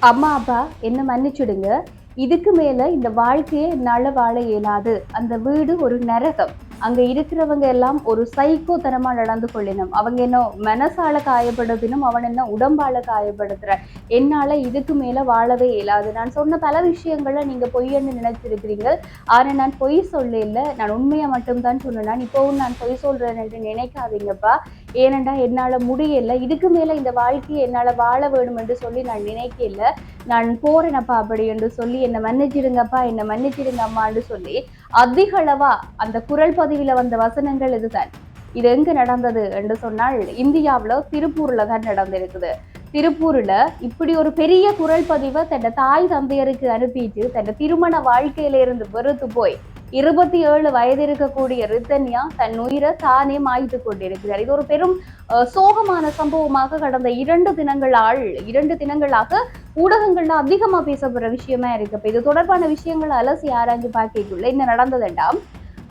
அம்மா அப்பா என்ன மன்னிச்சுடுங்க. இதுக்கு மேல இந்த வாழ்க்கையை என்னால் வாழ இயலாது. அந்த வீடு ஒரு நரகம். அங்க இருக்கிறவங்க எல்லாம் ஒரு சைக்கோத்தனமா நடந்து கொள்ளினோம். அவங்க என்ன மனசால காயப்படுத்தினும் அவன் என்ன உடம்பால காயப்படுத்துற. என்னால இதுக்கு மேல வாழவே இயலாது. நான் சொன்ன பல விஷயங்களை நீங்க பொய்யன்னு நினைச்சிருக்கிறீங்க ஆனா நான் பொய் சொல்ல நான் உண்மையை மட்டும்தான் சொன்னேன் இப்பவும் நான் பொய் சொல்றேன் என்று நினைக்காதீங்கப்பா. ஏனண்டா என்னால முடியல. இதுக்கு மேல இந்த வாழ்க்கையை என்னால வாழ வேணும் என்று சொல்லி நான் நினைக்கல நான் போறேனப்பா அப்படி என்று சொல்லி என்னை மன்னிச்சிடுங்கப்பா என்னை மன்னிச்சிடுங்க அம்மான்னு சொல்லி அதிகளவா அந்த குரல் பதிவில வந்த வசனங்கள் இதுதான். இது எங்க நடந்தது? என்று சொன்னால் இந்தியாவுல திருப்பூர்ல தான் நடந்திருக்குது. திருப்பூர்ல இப்படி ஒரு பெரிய குரல் பதிவை தன் தாய் தந்தையருக்கு அனுப்பிட்டு தன் திருமண வாழ்க்கையில இருந்து வெறுத்து போய் இருபத்தி ஏழு வயது இருக்கக்கூடிய ரித்தன்யா தன் உயிரை தானே மாய்த்து கொண்டிருக்கிறார். இது ஒரு பெரும் அஹ், சோகமான சம்பவமாக கடந்த இரண்டு தினங்களால் இரண்டு தினங்களாக ஊடகங்கள்ல அதிகமா பேசப்படுற விஷயமா இருக்கு. இப்ப இது தொடர்பான விஷயங்களை அலசி ஆராய்ஞ்சு பார்க்கக்குள்ள என்ன நடந்ததுண்டாம்?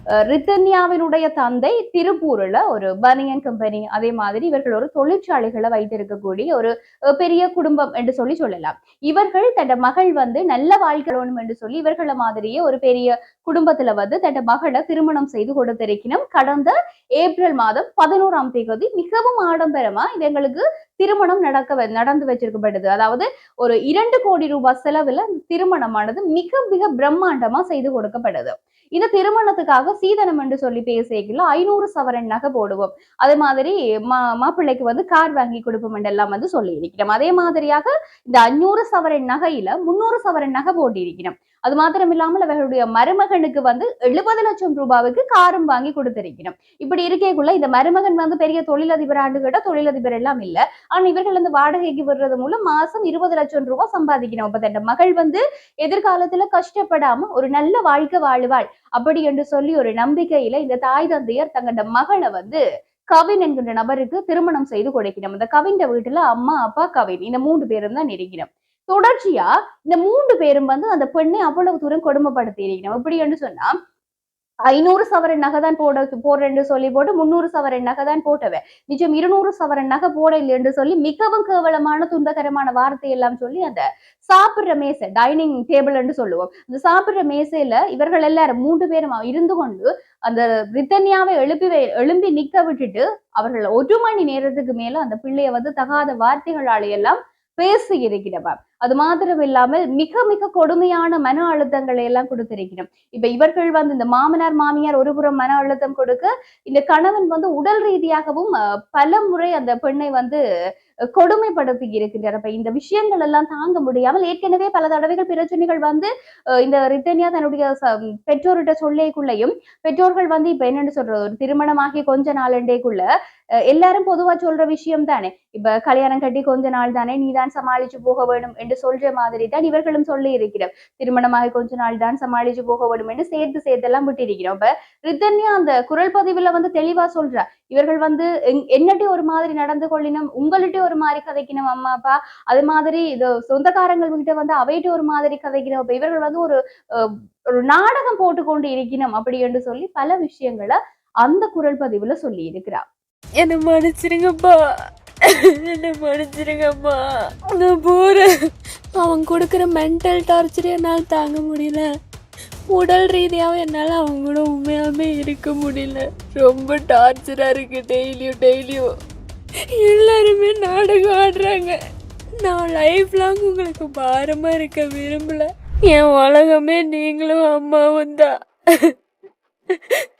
ரித்தன்யாவினுடைய தந்தை திருப்பூர்ல ஒரு பனியன் கம்பெனி அதே மாதிரி இவர்கள் ஒரு தொழிற்சாலைகளை வைத்திருக்கக்கூடிய ஒரு பெரிய குடும்பம் என்று சொல்லி சொல்லலாம். இவர்கள் தன் மகள் வந்து நல்ல வாழ்க்கை வேணும் என்று சொல்லி இவர்கள மாதிரியே ஒரு பெரிய குடும்பத்துல வந்து தன் மகளை திருமணம் செய்து கொடுத்திருக்கணும் கடந்த ஏப்ரல் மாதம் பதினோராம் தேதி மிகவும் ஆடம்பரமா இவங்களுக்கு திருமணம் நடக்க வ- நடந்து வச்சிருக்கப்படுது. அதாவது ஒரு இரண்டு கோடி ரூபாய் செலவுல திருமணமானது மிக மிக பிரம்மாண்டமா செய்து கொடுக்கப்படுது. இந்த திருமணத்துக்காக சீதனம் என்று சொல்லி பேசிக்கல ஐநூறு சவரன் நகை போடுவோம். அதே மாதிரி மா மாப்பிள்ளைக்கு வந்து கார் வாங்கி கொடுப்போம் எல்லாம் வந்து சொல்லி இருக்கிறோம் அதே மாதிரியாக இந்த அஞ்சூறு சவரன் நகையில முன்னூறு சவரன் நகை போட்டிருக்கிறோம். அது மாத்திரம் இல்லாமல் அவர்களுடைய மருமகனுக்கு வந்து எழுபது லட்சம் ரூபாவுக்கு காரும் வாங்கி கொடுத்திருக்கிறோம். இப்படி இருக்கேக்குள்ள இந்த மருமகன் வந்து பெரிய தொழிலதிபர் ஆண்டுகிட்ட தொழிலதிபர் எல்லாம் இல்ல. ஆனா இவர்கள் வந்து வாடகைக்கு விடுறது மூலம் மாசம் இருபது லட்சம் ரூபாய் சம்பாதிக்கணும் அப்ப தன் மகள் வந்து எதிர்காலத்துல கஷ்டப்படாம ஒரு நல்ல வாழ்க்கை வாழுவாள். அப்படி என்று சொல்லி ஒரு நம்பிக்கையில இந்த தாய் தந்தையர் தங்களோட மகளை வந்து கவின் என்கின்ற நபருக்கு திருமணம் செய்து கொடுக்கணும் இந்த கவின் வீட்டுல அம்மா அப்பா கவின் இந்த மூன்று பேரும் தான் இருக்கிறோம். தொடர்ச்சியா இந்த மூன்று பேரும் வந்து அந்த பெண்ணை அவ்வளவு தூரம் கொடுமைப்படுத்தி இருக்கணும் எப்படி என்று சொன்னா ஐநூறு சவரன் நகை தான் போட போடுறேன்னு சொல்லி போட்டு முந்நூறு சவரன் நகை தான் போட்டவன். நிஜம் இருநூறு சவரன் நகை போட இல்லைன்னு சொல்லி மிகவும் கேவலமான துன்பகரமான வார்த்தை எல்லாம் சொல்லி அந்த சாப்பிடுற மேசை டைனிங் டேபிள் என்று சொல்லுவோம். இந்த சாப்பிடுற மேசையில இவர்கள் எல்லாரும் மூன்று பேரும் இருந்து கொண்டு அந்த பிரித்தனியாவை எழுப்பி எழும்பி நிக்க விட்டுட்டு அவர்கள் ஒரு மணி நேரத்துக்கு மேல அந்த பிள்ளைய வந்து தகாத வார்த்தைகளால எல்லாம் பேசி இருக்கிறவன். அது மாத்திரம் இல்லாமல் மிக மிக கொடுமையான மன அழுத்தங்களை எல்லாம் கொடுத்திருக்கணும். இப்ப இவர்கள் வந்து இந்த மாமனார் மாமியார் ஒருபுறம் மன அழுத்தம் கொடுக்க இந்த கணவன் வந்து உடல் ரீதியாகவும் பல முறை அந்த பெண்ணை வந்து கொடுமைப்படுத்தி இருக்கின்றனர் அப்ப இந்த விஷயங்கள் எல்லாம் தாங்க முடியாமல் ஏற்கனவே பல தடவைகள் பிரச்சனைகள் வந்து இந்த ரித்தன்யா தன்னுடைய ச- பெற்றோர்கிட்ட சொல்லேக்குள்ளேயும் பெற்றோர்கள் வந்து இப்ப என்னன்னு சொல்றது ஒரு திருமணமாகி கொஞ்ச நாளண்டேக்குள்ள எல்லாரும் பொதுவா சொல்ற விஷயம் தானே? இப்ப கல்யாணம் கட்டி கொஞ்ச நாள் தானே நீ தான் சமாளிச்சு போக வேணும் என்று சொல்ற மாதிரி தான் இவர்களும் சொல்லி இருக்கிறோம். திருமணமாக கொஞ்ச நாள் தான் சமாளிச்சு போக வேணும் என்று சேர்த்து சேர்த்து எல்லாம் விட்டு இருக்கிறோம் இப்ப ரித்தன்யா அந்த குரல் பதிவுல வந்து தெளிவா சொல்றா. இவர்கள் வந்து எங்- என்னட்டி ஒரு மாதிரி நடந்து கொள்ளினோம் உங்கள்கிட்ட ஒரு மாதிரி கதைக்கணும் அம்மா அப்பா அது மாதிரி இது சொந்தக்காரங்கள் கிட்ட வந்து அவைகிட்ட ஒரு மாதிரி கதைக்கணும் அப்ப இவர்கள் வந்து ஒரு அஹ், ஒரு நாடகம் போட்டுக்கொண்டு இருக்கணும் அப்படி என்று சொல்லி பல விஷயங்களை அந்த குரல் பதிவுல சொல்லி இருக்கிறா. என்னை மன்னிச்சிருங்கப்பா. என்னை மன்னிச்சிருங்கப்பா. நான் போகிறேன் அவன் கொடுக்குற மென்டல் டார்ச்சர் என்னால் தாங்க முடியல. உடல் ரீதியாகவும் என்னால் அவங்க கூட உண்மையாகவே இருக்க முடியல. ரொம்ப டார்ச்சராக இருக்குது டெய்லியும் டெய்லியும் எல்லாருமே நாடகம் ஆடுறாங்க. நான் லைஃப் லாங் உங்களுக்கு பாரமாக இருக்க விரும்பலை. என் உலகமே நீங்களும் அம்மாவும் தான்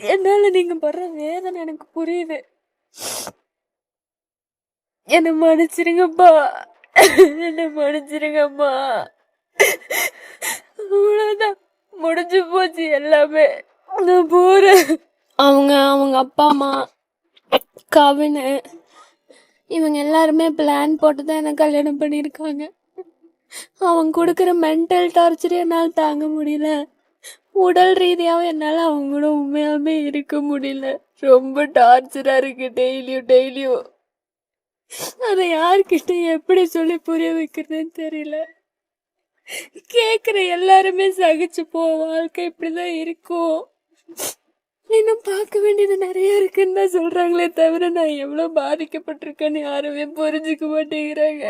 என்னால் நீங்கள் படுற வேதனை எனக்கு புரியுது. என்னை மன்னிச்சிருங்கப்பா. என்னை மன்னிச்சிருங்கம்மா அவ்வளோதான் முடிஞ்சு போச்சு எல்லாமே. நான் போகிறேன் அவங்க அவங்க அப்பா அம்மா கவினு இவங்க எல்லாருமே பிளான் போட்டு தான் என்னை கல்யாணம் பண்ணியிருக்காங்க. அவங்க கொடுக்குற மென்டல் டார்ச்சர் என்னால் தாங்க முடியல. உடல் ரீதியாகவும் என்னால் அவங்களும் கூட உண்மையாலுமே இருக்க முடியல. ரொம்ப டார்ச்சராக இருக்கு டெய்லியும் டெய்லியும் அதை யார்கிட்ட எப்படி சொல்லி புரிய வைக்கிறதுன்னு தெரியல. கேட்குற எல்லாருமே சகிச்சு போ வாழ்க்கை இப்படிதான் இருக்கும். இன்னும் பார்க்க வேண்டியது நிறைய இருக்குன்னு தான் சொல்கிறாங்களே தவிர நான் எவ்வளோ பாதிக்கப்பட்டிருக்கேன்னு யாருமே புரிஞ்சுக்க மாட்டேங்கிறாங்க.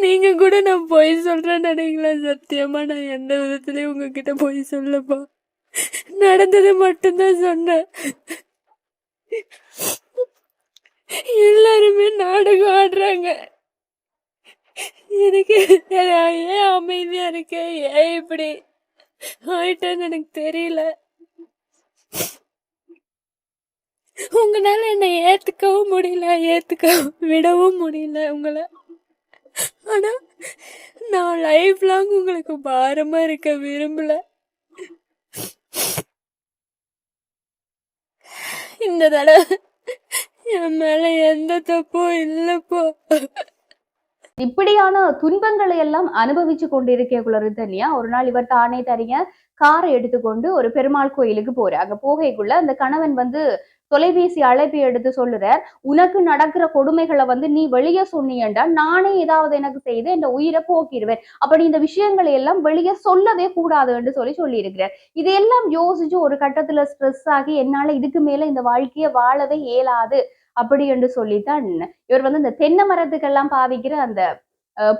நீங்க கூட நான் பொய் சொல்றேன்னு நினைக்கல சத்தியமா. நான் எந்த விதத்துலயும் உங்ககிட்ட பொய் சொல்லப்பா. நடந்ததை மட்டும்தான் சொன்னேன். எல்லாருமே நாடகம் ஆடுறாங்க. எனக்கு ஏன் அமைதியா இருக்கேன் ஏன் இப்படி ஆயிட்டேன்னு எனக்கு தெரியல. உங்களால என்னை ஏத்துக்கவும் முடியல ஏத்துக்க விடவும் முடியல உங்களை. ஆனா நான் லைஃப் லாங் உங்களுக்கு பாரமா இருக்க விரும்பல. இந்த தடவை என் மேல எந்த தப்பும் இல்லப்போ. இப்படியான துன்பங்களை எல்லாம் அனுபவிச்சு கொண்டிருக்கக்குள்ள தனியா ஒரு நாள் இவர் தானே தனிய காரை எடுத்துக்கொண்டு ஒரு பெருமாள் கோயிலுக்கு போறாங்க போகைக்குள்ள அந்த கணவன் வந்து தொலைபேசி அழைப்பை எடுத்து சொல்லுறார் உனக்கு நடக்கிற கொடுமைகளை வந்து நீ வெளியே சொன்னீண்டா நானே ஏதாவது எனக்கு செய்து இந்த உயிரை போக்கிடுவேன். அப்படி இந்த விஷயங்களை எல்லாம் வெளியே சொல்லவே கூடாது என்று சொல்லி சொல்லி இருக்கிறார் இதையெல்லாம் யோசிச்சு ஒரு கட்டத்துல ஸ்ட்ரெஸ் ஆகி என்னால இதுக்கு மேல இந்த வாழ்க்கையை வாழவே இயலாது. அப்படி என்று சொல்லித்தான் இவர் வந்து இந்த தென்னை மரத்துக்கெல்லாம் பாவிக்கிற அந்த அஹ்,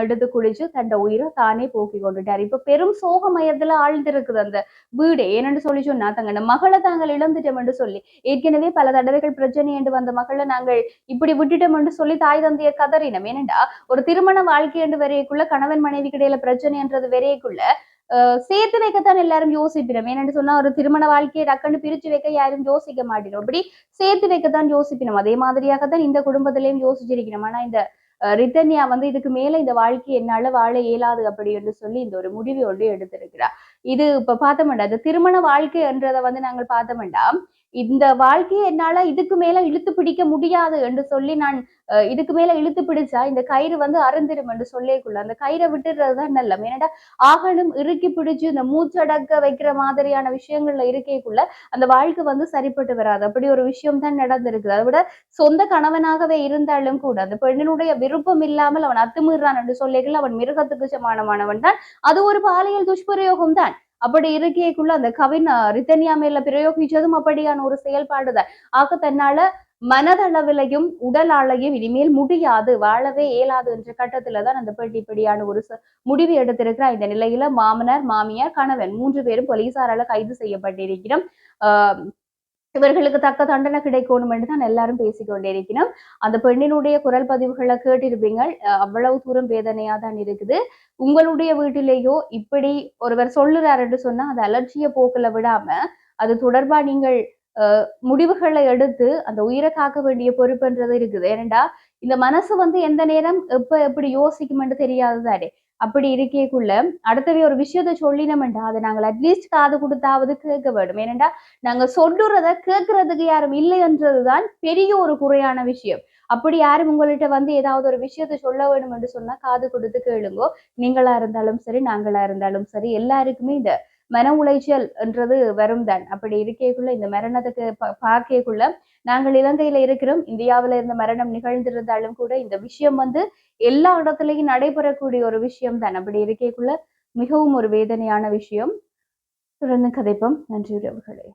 எடுத்து குடிச்சு தன்னை உயிரை தானே போக்கி கொண்டுட்டார். இப்ப பெரும் சோக சோகமயத்துல ஆழ்ந்திருக்குது அந்த வீடு. ஏனென்று சொல்லி சொன்னா தங்க மகளை தாங்கள் இழந்துட்டோம் என்று சொல்லி ஏற்கனவே பல தடவைகள் பிரச்சனை என்று வந்த மகளை நாங்கள் இப்படி விட்டுட்டோம் என்று சொல்லி தாய் தந்தைய கதறினோம். ஏனென்றா ஒரு திருமண வாழ்க்கை என்று வரையக்குள்ள கணவன் மனைவி கிடையில பிரச்சனை என்றது வரையக்குள்ள சேர்த்து வைக்கத்தான் எல்லாரும் யோசிப்பினோம் ஏனென்று சொன்னா ஒரு திருமண வாழ்க்கையை டக்குன்னு பிரிச்சு வைக்க யாரும் யோசிக்க மாட்டோம் அப்படி சேர்த்து வைக்கத்தான் யோசிப்பினோம். அதே மாதிரியாகத்தான் இந்த குடும்பத்திலையும் யோசிச்சிருக்கணும் ஆனா இந்த ரிதன்யா ரித்தன்யா வந்து இதுக்கு மேல இந்த வாழ்க்கை என்னால வாழ இயலாது அப்படி என்று சொல்லி இந்த ஒரு முடிவு ஒன்று எடுத்திருக்கிறார். இது இப்ப பார்த்தோம்டா இந்த திருமண வாழ்க்கை என்றதை வந்து நாங்கள் பார்த்தோம்டா இந்த வாழ்க்கையை என்னால இதுக்கு மேல இழுத்து பிடிக்க முடியாது என்று சொல்லி நான் அஹ், இதுக்கு மேல இழுத்து பிடிச்சா இந்த கயிறு வந்து அருந்திரும் என்று சொல்லிக்குள்ள. அந்த கயிறை விட்டுறது தான் நல்லம். ஏன்னா ஆகணும் இறுக்கி பிடிச்சு இந்த மூச்சடக்க வைக்கிற மாதிரியான விஷயங்கள்ல இருக்கைக்குள்ள அந்த வாழ்க்கை வந்து சரிப்பட்டு வராது. அப்படி ஒரு விஷயம் தான் நடந்திருக்குது. அதை விட சொந்த கணவனாகவே இருந்தாலும் கூட அந்த பெண்ணினுடைய விருப்பம் இல்லாமல் அவன் அத்துமீறான் என்று சொல்லிகள் அவன் மிருகத்துக்கு சமானமானவன் தான். அது ஒரு பாலியல் துஷ்பிரயோகம் தான். அப்படி இருக்கைக்குள்ள அந்த கவின் ரித்தன்யா மேல பிரயோகிச்சதும் அப்படியான ஒரு செயல்பாடுதான். ஆக தன்னால மனதளவிலையும் உடலாலையும் இனிமேல் முடியாது வாழவே இயலாது என்ற கட்டத்துல தான் அந்த பெட்டி இப்படியான ஒரு முடிவு எடுத்திருக்கிறார் இந்த நிலையில மாமனார் மாமியார் கணவன் மூன்று பேரும் போலீசாரால கைது செய்யப்பட்டிருக்கிறோம். ஆஹ் இவர்களுக்கு தக்க தண்டனை கிடைக்கணும் என்று தான் எல்லாரும் பேசிக்கொண்டிருக்கணும் அந்த பெண்ணினுடைய குரல் பதிவுகளை கேட்டிருப்பீங்க. அஹ் அவ்வளவு தூரம் வேதனையா தான் இருக்குது. உங்களுடைய வீட்டிலேயோ இப்படி ஒருவர் சொல்லுறாருன்னு சொன்னா அது அலர்ஜிய போக்குல விடாம அது தொடர்பா நீங்கள் முடிவுகளை எடுத்து அந்த உயிரை காக்க வேண்டிய பொறுப்புன்றது இருக்குது. ஏனண்டா இந்த மனசு வந்து எந்த நேரம் எப்ப எப்படி யோசிக்குமென்று தெரியாதுதானே அப்படி இருக்கேக்குள்ள அடுத்தவே ஒரு விஷயத்த சொல்லினோம்டா அதை நாங்கள் அட்லீஸ்ட் காது கொடுத்தாவது கேட்க வேண்டும். ஏனென்றா நாங்க சொல்லுறத கேட்கறதுக்கு யாரும் இல்லைன்றதுதான் பெரிய ஒரு குறையான விஷயம். அப்படி யாரும் உங்கள்கிட்ட வந்து ஏதாவது ஒரு விஷயத்த சொல்ல வேணும் என்று சொன்னா காது கொடுத்து கேளுங்கோ. நீங்களா இருந்தாலும் சரி நாங்களா இருந்தாலும் சரி எல்லாருக்குமே இந்த மன உளைச்சல் என்றது வரும் தான். அப்படி இருக்கேக்குள்ள இந்த மரணத்துக்கு ப- பார்க்கக்குள்ள நாங்கள் இலங்கையில இருக்கிறோம். இந்தியாவில இருந்த மரணம் நிகழ்ந்திருந்தாலும் கூட இந்த விஷயம் வந்து எல்லா இடத்துலயும் நடைபெறக்கூடிய ஒரு விஷயம் தான். அப்படி இருக்கேக்குள்ள மிகவும் ஒரு வேதனையான விஷயம். தொடர்ந்து கதைப்போம். நன்றி உறவுகளே.